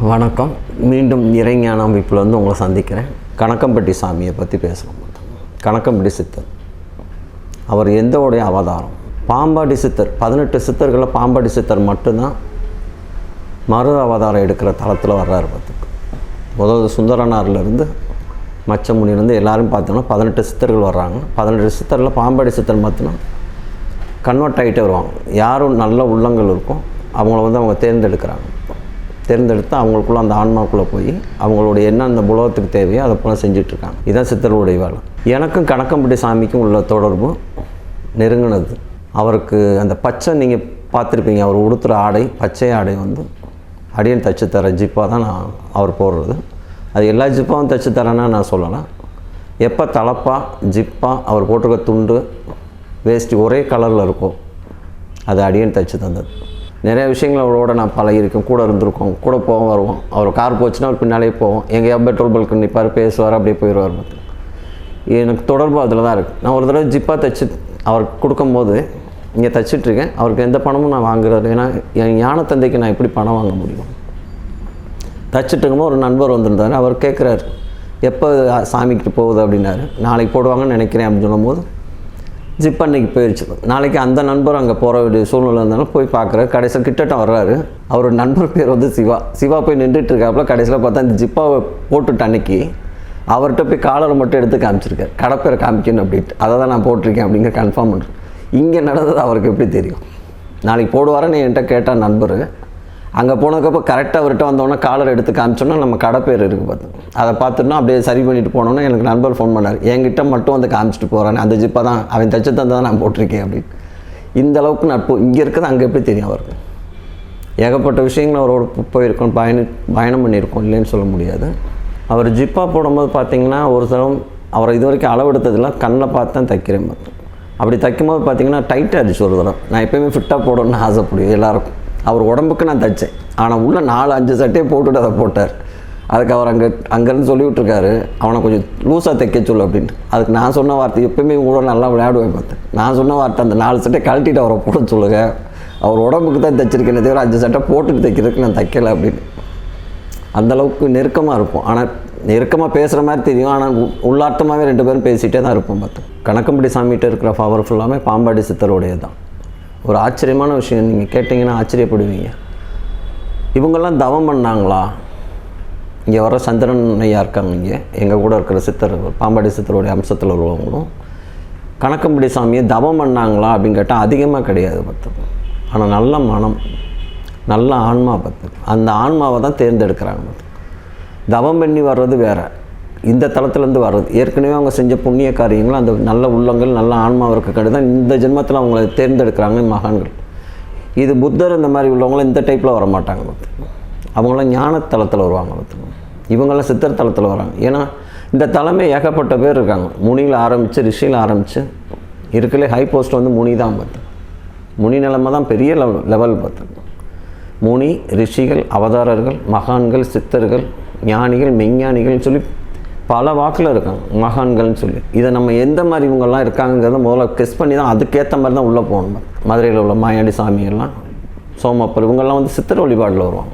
வணக்கம். மீண்டும் இறைஞான அமைப்பில் வந்து உங்களை சந்திக்கிறேன். கணக்கம்பட்டி சாமியை பற்றி பேசுகிறோம் கணக்கம்பட்டி சித்தர். அவர் எந்த உடைய அவதாரம்? பாம்பாடி சித்தர். பதினெட்டு சித்தர்களில் பாம்பாடி சித்தர் மட்டும்தான் மறு அவதாரம் எடுக்கிற தளத்தில் வர்றார் பார்த்துக்கு. முதல் சுந்தரனார்லேருந்து மச்சமுனிலேருந்து எல்லாரும் பார்த்தோன்னா பதினெட்டு சித்தர்கள் வர்றாங்க. பதினெட்டு சித்தரில் பாம்பாடி சித்தர் மட்டும்தான் கன்வெர்ட் ஆகிட்டே வருவாங்க. யாரும் நல்ல உள்ளங்கள் இருக்கும். அவங்கள வந்து அவங்க தேர்ந்தெடுக்கிறாங்க. தேர்ந்தெடுத்து அவங்களுக்குள்ள அந்த ஆன்மாக்குள்ளே போய் அவங்களுடைய என்ன அந்த உலகத்துக்கு தேவையோ அதை போல செஞ்சிட்ருக்காங்க. இதுதான் சித்தருடைய வேலை எனக்கும் கணக்கம்பட்டி சாமிக்கும் உள்ள தொடர்பு நெருங்கினது. அவருக்கு அந்த பச்சை நீங்கள் பார்த்துருப்பீங்க அவர் உடுத்துகிற ஆடை பச்சை ஆடை வந்து அடியன் தச்சு தர ஜிப்பாக தான் நான் அவர் போடுறது. அது எல்லா ஜிப்பாவும் தச்சு தரேன்னா நான் சொல்லலாம் எப்போ தலப்பா ஜிப்பா அவர் போட்டிருக்க துண்டு வேஸ்ட்டு ஒரே கலரில் இருக்கும். அது அடியன் தச்சு தந்தது. நிறைய விஷயங்கள் அவரோட நான் பழகியிருக்கேன். கூட இருந்திருக்கோம். கூட போவோம் வருவோம். அவர் கார் போச்சுன்னா அவர் பின்னாலே போவோம். எங்கேயா பெட்ரோல் பல்க்கு நிற்பார் பேசுவார் அப்படியே போயிடுவார் பார்த்து. எனக்கு தொடர்பு அதில் தான் இருக்குது நான் ஒரு தடவை ஜிப்பாக தைச்சு அவருக்கு கொடுக்கும்போது இங்கே தைச்சிட்ருக்கேன். அவருக்கு எந்த பணமும் நான் வாங்குறது ஏன்னா என் ஞான தந்தைக்கு நான் எப்படி பணம் வாங்க முடியும்? தைச்சிட்டுருக்கும்போது ஒரு நண்பர் வந்திருந்தார். அவர் கேட்குறாரு எப்போ சாமிக்கிட்டு போகுது? அப்படின்னாரு. நாளைக்கு போடுவாங்கன்னு நினைக்கிறேன் அப்படின்னு சொல்லும்போது ஜிப் அன்னைக்கு போயிடுச்சு நாளைக்கு அந்த நண்பர் அங்கே போகிற வேண்டிய சூழ்நிலை இருந்தாலும் போய் பார்க்குறாரு. கடைசியில் கிட்டட்ட வர்றாரு. அவரோட நண்பர் பேர் வந்து சிவா. சிவா போய் நின்றுட்டு இருக்காப்புல கடைசியில் பார்த்தா இந்த ஜிப்பாவை போட்டுட்டு அன்னைக்கு அவர்கிட்ட போய் காலரை மட்டும் எடுத்து காமிச்சிருக்காரு. கடைப்பேரை காமிக்கணும் அப்படின்ட்டு. அதை தான் நான் போட்டிருக்கேன் அப்படிங்கிற கன்ஃபார்ம் பண்ணுறேன் இங்கே நடந்தது அவருக்கு எப்படி தெரியும்? நாளைக்கு போடுவாரன்னு என்கிட்ட கேட்டால் நண்பர் அங்கே போனதுக்கப்புறம் கரெக்டாக அவர்கிட்ட வந்தோடனே காலர் எடுத்து காமிச்சோன்னா நம்ம கடை பேர் இருக்குது பார்த்து. அதை பார்த்துட்டோம் அப்படியே சரி பண்ணிட்டு போனோன்னா எனக்கு நண்பர் ஃபோன் பண்ணார். என்கிட்ட மட்டும் வந்து காமிச்சிட்டு போகிறான் அந்த ஜிப்பை தான் அவன் தச்சு தான் நான் போட்டிருக்கேன் அப்படின்னு. இந்த அளவுக்கு நட்பு. இங்கே இருக்கிறது அங்கே எப்படி தெரியும் அவருக்கு? ஏகப்பட்ட விஷயங்கள் அவரோட போயிருக்கோம். பயணி பயணம் பண்ணியிருக்கோம். இல்லைன்னு சொல்ல முடியாது. அவர் ஜிப்பா போடும்போது பார்த்தீங்கன்னா ஒரு தரம் அவரை இது வரைக்கும் அளவெடுத்ததில் கண்ணில் பார்த்து தான் தைக்கிறேன் அப்படி தைக்கும்போது பார்த்தீங்கன்னா டைட்டாக அடிச்சு ஒரு தரம். நான் எப்பயுமே ஃபிட்டாக போடணும்னு ஆசைப்படுவேன். எல்லாருக்கும். அவர் உடம்புக்கு நான் தைச்சேன். ஆனால் உள்ள நாலு அஞ்சு சட்டையை போட்டுட்டு அதை போட்டார். அதுக்கு அவர் அங்கே அங்கேருந்து சொல்லி விட்ருக்காரு அவனை கொஞ்சம் லூஸாக தைக்க சொல்லு அப்படின்ட்டு. அதுக்கு நான் சொன்ன வார்த்தை எப்பயுமே கூட நல்லா விளையாடுவேன் பார்த்தேன் நான் சொன்ன வார்த்தை அந்த நாலு சட்டை கழட்டிட்டு அவரை போட சொல்லுங்கள் அவர் உடம்புக்கு தான் தைச்சிருக்கேன் தவிர அஞ்சு சட்டை போட்டுட்டு தைக்கிறதுக்கு நான் தைக்கலை அப்படின்னு. அந்த அளவுக்கு நெருக்கமாக இருப்போம். ஆனால் நெருக்கமாக பேசுகிற மாதிரி தெரியும். ஆனால் உள்ளார்த்தமாகவே ரெண்டு பேரும் பேசிகிட்டே தான் இருப்போம் பார்த்து. கணக்கம்படி சாமிகிட்ட இருக்கிற பவர் ஃபுல்லாமே பாம்பாடி சித்தருடையது தான் ஒரு ஆச்சரியமான விஷயம். நீங்கள் கேட்டிங்கன்னா ஆச்சரியப்படுவீங்க. இவங்கெல்லாம் தவம் பண்ணாங்களா? இங்கே வர சந்திரன் ஐயா இருக்காங்க இங்கே. எங்கள் கூட இருக்கிற சித்தர் பாம்பாடி சித்தருடைய அம்சத்தில் உள்ளவங்களும் கணக்கம்படி சாமியை தவம் பண்ணாங்களா அப்படின்னு கேட்டால் அதிகமாக கிடையாது பத்து ஆனால் நல்ல மனம் நல்ல ஆன்மா பத்து அந்த ஆன்மாவை தான் தேர்ந்தெடுக்கிறாங்க. பத்து தவம் பண்ணி வர்றது வேறு. இந்த தளத்துலேருந்து வர்றது. ஏற்கனவே அவங்க செஞ்ச புண்ணிய காரியங்கள் அந்த நல்ல உள்ளங்கள் நல்ல ஆன்மாவை இருக்க தான் இந்த ஜென்மத்தில் அவங்கள தேர்ந்தெடுக்கிறாங்க மகான்கள். இது புத்தர் இந்த மாதிரி உள்ளவங்களாம் இந்த டைப்பில் வர மாட்டாங்க பார்த்துக்கோங்க அவங்களாம் ஞான தளத்தில் வருவாங்க பார்த்துக்கோங்க இவங்கெல்லாம் சித்தர் தளத்தில் வராங்க. ஏன்னா இந்த தலைமை ஏகப்பட்ட பேர் இருக்காங்க. முனியில் ஆரம்பித்து ரிஷியில் ஆரம்பித்து இருக்கலே ஹை போஸ்ட் வந்து முனி தான் பார்த்து. முனி நிலைமை தான் பெரிய லெவல் லெவல் பார்த்து. முனி ரிஷிகள் அவதாரர்கள் மகான்கள் சித்தர்கள் ஞானிகள் மெய்ஞானிகள் சொல்லி பல வாக்கில் இருக்காங்க. மகான்கள்னு சொல்லி. இதை நம்ம எந்த மாதிரி இவங்கெல்லாம் இருக்காங்கிறத முதல்ல கெஸ் பண்ணி தான் அதுக்கேற்ற மாதிரி தான் உள்ளே போகணும். மதுரையில் உள்ள மாயாடி சாமியெல்லாம் சோமப்பர் இவங்கெல்லாம் வந்து சித்தர் வழிபாடில் வருவாங்க.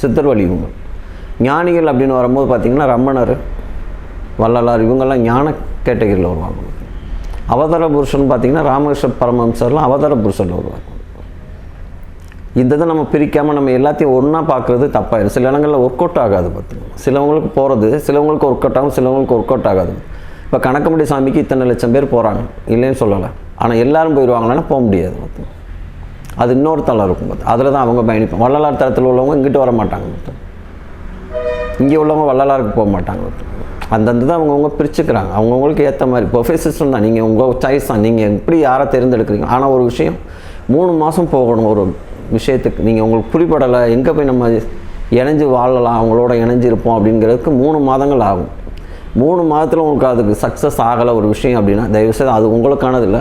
சித்தர் வழி இவங்க. ஞானிகள் அப்படின்னு வரும்போது பார்த்திங்கன்னா ரமணர் வள்ளலார் இவங்கெல்லாம் ஞான கேட்டகரியில் வருவாங்க. அவதார புருஷன் பார்த்திங்கன்னா ராமகிருஷ்ண பரமஹம்சர்லாம் அவதார புருஷனில் வருவாங்க இந்த இதை நம்ம பிரிக்காமல் நம்ம எல்லாத்தையும் ஒன்றா பார்க்குறது தப்பாயிடும் சில இடங்களில் ஒர்க் அவுட் ஆகாது பார்த்துக்கோங்க சிலவங்களுக்கு போகிறது சிலவங்களுக்கு ஒர்க் அவுட் ஆகும் சிலவங்களுக்கு ஒர்க் அவுட் ஆகாது. இப்போ கணக்கமுடி சாமிக்கு இத்தனை லட்சம் பேர் போகிறாங்க இல்லைன்னு சொல்லலை. ஆனால் எல்லோரும் போயிடுவாங்களான்னா போக முடியாது பார்த்துக்கோங்க அது இன்னொரு தளம் இருக்கும் பார்த்து. அதில் தான் அவங்க பயணிப்போம் வள்ளலார் தரத்தில் உள்ளவங்க இங்கிட்டு வர மாட்டாங்க பார்த்து. இங்கே உள்ளவங்க வள்ளலாருக்கு போக மாட்டாங்க அந்தந்த தான் அவங்கவுங்க பிரிச்சுக்கிறாங்க. அவங்கவுங்களுக்கு ஏற்ற மாதிரி. பர்ஃபெக்ட் சிஸ்டம் தான். நீங்கள் உங்கள் சாய்ஸ் தான். நீங்கள் எப்படி யாரை தேர்ந்தெடுக்கிறீங்க? ஆனால் ஒரு விஷயம் மூணு மாதம் போகணும் ஒரு விஷயத்துக்கு நீங்கள் உங்களுக்கு புரிபடலை எங்கே போய் நம்ம இணைஞ்சு வாழலாம் அவங்களோட இணைஞ்சு இருப்போம் அப்படிங்கிறதுக்கு மூணு மாதங்கள் ஆகும். மூணு மாதத்தில் உங்களுக்கு அதுக்கு சக்ஸஸ் ஆகலை ஒரு விஷயம் அப்படின்னா தயவுசெய்து அது உங்களுக்கானது இல்லை.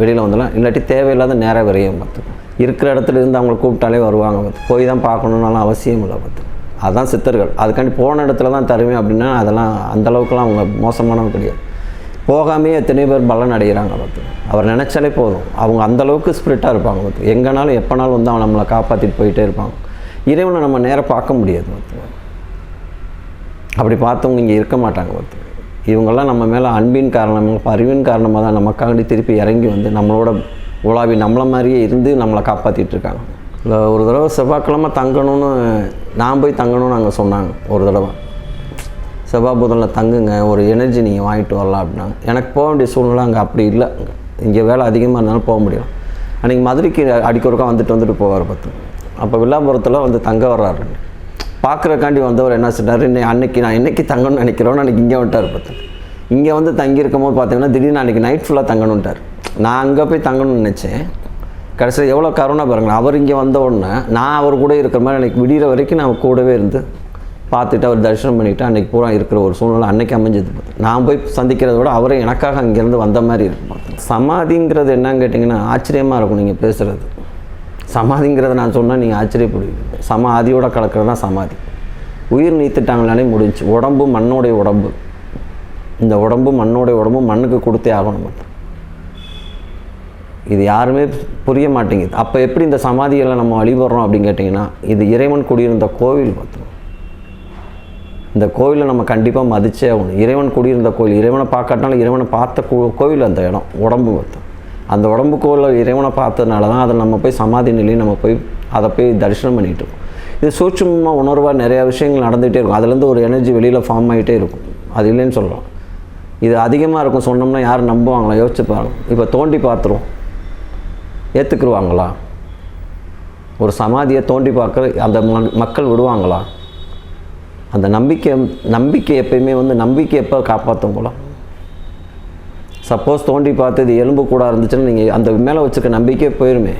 வெளியில் வந்துடலாம். இல்லாட்டி தேவையில்லாத நேர விரையும் பார்த்து. இருக்கிற இடத்துல இருந்து அவங்களை கூப்பிட்டாலே வருவாங்க பார்த்து. போய் தான் பார்க்கணுன்னாலும் அவசியம் இல்லை பார்த்து. அதுதான் சித்தர்கள். அதுக்காண்டி போன இடத்துல தான் தருவேன் அப்படின்னா அதெல்லாம் அந்தளவுக்குலாம் அவங்க மோசமானவங்க கிடையாது. போகாமே எத்தனை பேர் பலன் அடைகிறாங்க பார்த்து. அவர் நினச்சாலே போதும். அவங்க அந்தளவுக்கு ஸ்பிரிட்டாக இருப்பாங்க பார்த்து. எங்கேனாலும் எப்போனாலும் வந்து அவன் நம்மளை காப்பாற்றிட்டு போயிட்டே இருப்பாங்க இறைவனை நம்ம நேராக பார்க்க முடியாது பார்த்து. அப்படி பார்த்தவங்க இங்கே இருக்க மாட்டாங்க பார்த்து. இவங்கெல்லாம் நம்ம மேலே அன்பின் காரணமாக அறிவின் காரணமாக தான் நமக்காண்டி திருப்பி இறங்கி வந்து நம்மளோட உலாவி நம்மளை மாதிரியே இருந்து நம்மளை காப்பாற்றிட்டு இருக்காங்க. இல்லை ஒரு தடவை செவ்வாய்க்கிழமை தங்கணும்னு நான் போய் தங்கணும்னு அங்கே சொன்னாங்க ஒரு தடவை. செவ்வாய் புதனில் தங்குங்க ஒரு எனர்ஜி நீங்கள் வாங்கிட்டு வரலாம் அப்படின்னாங்க. எனக்கு போக வேண்டிய சூழ்நிலை அங்கே அப்படி இல்லை. இங்கே வேலை அதிகமாக இருந்தாலும் போக முடியும் அன்றைக்கி மதுரைக்கு அடிக்கொருக்கா வந்துட்டு வந்துட்டு போவார் பார்த்து. அப்போ வில்லாபுரத்தில் வந்து தங்க வர்றாரு. பார்க்குறக்காண்டி வந்தவர் என்ன சொன்னார் இன்னைக்கு அன்னைக்கு நான் என்னைக்கு தங்கணும்னு நினைக்கிறோன்னு அன்றைக்கி இங்கே வந்துட்டார் பார்த்து. இங்கே வந்து தங்கி இருக்கும்போது பார்த்தீங்கன்னா திடீர்னு அன்றைக்கி நைட் ஃபுல்லாக தங்கணுன்ட்டார் நான் அங்கே போய் தங்கணும்னு நினச்சேன். கடைசியில் எவ்வளோ கருணை பாருங்களேன். அவர் இங்கே வந்த உடனே நான் அவர் கூட இருக்கிற மாதிரி எனக்கு விடிகிற வரைக்கும் நான் கூடவே இருந்து பார்த்துட்டு அவர் தரிசனம் பண்ணிவிட்டு அன்றைக்கி பூரா இருக்கிற ஒரு சூழ்நிலை அன்னைக்கு அமைஞ்சது. பார்த்து. நான் போய் சந்திக்கிறத விட அவரை எனக்காக அங்கேருந்து வந்த மாதிரி இருக்கும். பார்த்து. சமாதிங்கிறது என்னன்னு கேட்டிங்கன்னா ஆச்சரியமாக இருக்கும் நீங்கள் பேசுகிறது சமாதிங்கிறத நான் சொன்னால் நீங்கள் ஆச்சரியப்படுவீங்க. சமாதியோட கலக்கிறது தான் சமாதி. உயிர் நீத்துட்டாங்களாலே முடிஞ்சு. உடம்பு மண்ணோடைய உடம்பு. இந்த உடம்பு மண்ணோடைய உடம்பு மண்ணுக்கு கொடுத்தே ஆகணும். பார்த்து. இது யாருமே புரிய மாட்டேங்குது. அப்போ எப்படி இந்த சமாதியெல்லாம் நம்ம வழிபடுறோம் அப்படின்னு கேட்டிங்கன்னா இது இறைவன் குடியிருந்த கோவில் பார்த்தோம் இந்த கோவிலை நம்ம கண்டிப்பாக மதிச்சே ஆகணும். இறைவன் குடியிருந்த கோவில் இறைவனை பார்க்காட்டாலும் இறைவனை பார்த்த கோ கோவில் அந்த இடம் உடம்பு பார்த்தோம் அந்த உடம்பு இறைவனை பார்த்ததுனால தான் அதை நம்ம போய் சமாதி நிலையை நம்ம போய் அதை போய் தரிசனம் பண்ணிகிட்டு இருக்கோம். இது சூட்சமாக உணர்வாக நிறையா விஷயங்கள் நடந்துகிட்டே இருக்கும். அதுலேருந்து ஒரு எனர்ஜி வெளியில் ஃபார்ம் ஆகிட்டே இருக்கும். அது இல்லைன்னு சொல்லலாம். இது அதிகமாக இருக்கும் சொன்னோம்னா யாரும் நம்புவாங்களா? யோசிச்சுப்பாங்க இப்போ தோண்டி பார்த்துருவோம். ஏற்றுக்குருவாங்களா ஒரு சமாதியை தோண்டி பார்க்குற அந்த மக்கள் விடுவாங்களா? அந்த நம்பிக்கை நம்பிக்கை எப்பயுமே வந்து நம்பிக்கை எப்போ காப்பாற்றும் போல. சப்போஸ் தோண்டி பார்த்து இது எலும்பு கூட இருந்துச்சுன்னா நீங்கள் அந்த மேலே வச்சுருக்க நம்பிக்கையே போயிருமே.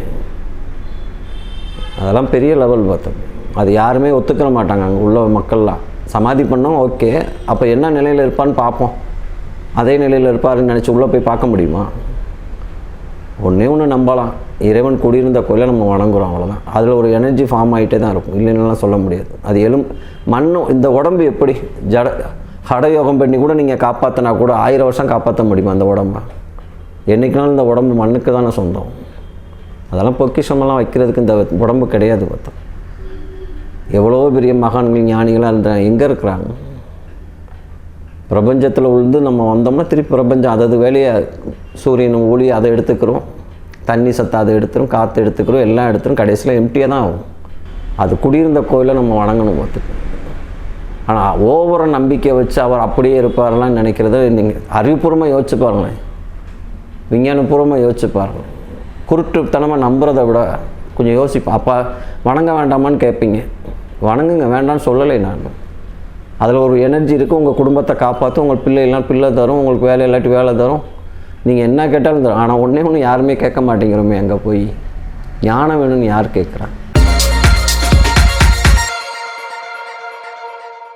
அதெல்லாம் பெரிய லெவல் பார்த்தோம் அது யாருமே ஒத்துக்கிற மாட்டாங்க அங்கே உள்ள மக்கள்லாம். சமாதி பண்ணோம் ஓகே அப்போ என்ன நிலையில் இருப்பான்னு பார்ப்போம். அதே நிலையில் இருப்பாருன்னு நினச்சி உள்ளே போய் பார்க்க முடியுமா? ஒன்றே ஒன்று நம்பலாம். இறைவன் குடியிருந்த கோயிலை நம்ம வணங்குறோம் அவ்வளோதான் அதில் ஒரு எனர்ஜி ஃபார்ம் ஆகிட்டே தான் இருக்கும். இல்லைன்னுலாம் சொல்ல முடியாது. அது எலும் மண்ணும் இந்த உடம்பு எப்படி? ஜட ஹடயோகம் பண்ணி கூட நீங்கள் காப்பாற்றினா கூட ஆயிரம் வருஷம் காப்பாற்ற முடியுமா அந்த உடம்ப? என்றைக்குனாலும் இந்த உடம்பு மண்ணுக்கு தானே சொந்தம். அதெல்லாம் பொக்கிஷமெல்லாம் வைக்கிறதுக்கு இந்த உடம்பு கிடையாது பார்த்தோம் எவ்வளோ பெரிய மகான்கள் ஞானிகளாக இருந்தாங்க எங்கே இருக்கிறாங்க? பிரபஞ்சத்தில் உழுந்து நம்ம வந்தோம்னா திருப்பி பிரபஞ்சம் அதது வேலையை சூரியன் ஒளி அதை எடுத்துக்கிறோம். தண்ணி சத்தாது எடுத்துரும் காற்று எடுத்துக்கிறோம் எல்லாம் எடுத்துரும் கடைசியில் எம்டியாக தான் ஆகும். அது குடியிருந்த கோயிலை நம்ம வணங்கணும் பார்த்துக்கு. ஆனால் ஓவர நம்பிக்கை வச்சு அவர் அப்படியே இருப்பாரெல்லாம் நினைக்கிறத நீங்கள் அறிவுபூர்வமாக யோசிச்சு பாருங்களேன். விஞ்ஞானபூர்வமாக யோசிச்சு பாருங்கள் குருட்டுத்தனமாக நம்புறதை விட கொஞ்சம் யோசிப்பேன் அப்பா வணங்க வேண்டாமான்னு கேட்பீங்க. வணங்குங்க வேண்டாம்னு சொல்லலை நான். அதில் ஒரு எனர்ஜி இருக்குது உங்கள் குடும்பத்தை காப்பாற்றும் உங்கள் பிள்ளைலாம் பிள்ளை தரும் உங்களுக்கு வேலை இல்லாட்டி வேலை தரும். நீங்கள் என்ன கேட்டாலும் தரும். ஆனால் ஒன்றே ஒன்று யாருமே கேட்க மாட்டேங்கிறோமே அங்கே போய். ஞானம் வேணும்னு யார் கேட்குறாங்க